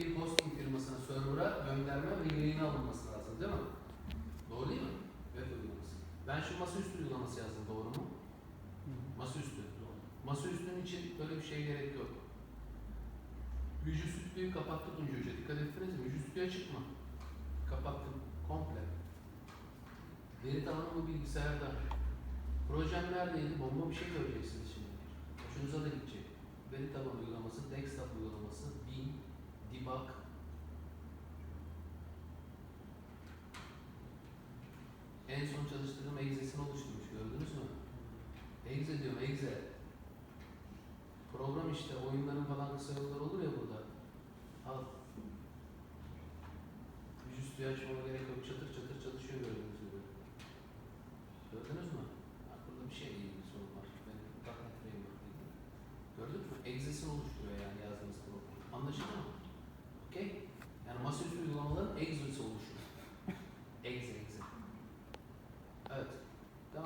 bir hosting firmasına server'a gönderme ve yayına alınması lazım değil mi? Doğru değil mi? Web uygulaması. Ben şu masaüstü uygulaması yazdım doğru mu? Masaüstü. Masaüstünün için böyle bir şeye gerek yok. Visual Studio'yu kapattık Tunca Hoca. Dikkat ettiniz mi? Visual Studio çıkma. Kapattım. Komple. Veri tabanı bilgisayarda. Projem neredeydi? Bomba bir şey göreceksiniz şimdi. Hoşunuza da gidecek. Veri tabanı uygulaması, desktop uygulaması, En son çalıştırdığım Exe'sini oluşturmuş. Gördünüz mü? Exe diyorum, Exe. Program işte, oyunların falan kısa yolları olur ya burada. Al. Yüzüstü açmama gerek yok. Çatır çatır çalışıyor gördüğünüz gibi. Gördünüz mü? Burada bir şey değil bir sorun var. .NET Framework değil. Gördün mü? Exe'sini oluşturuyor yani yazdığınız program. Anlaşıldı mı?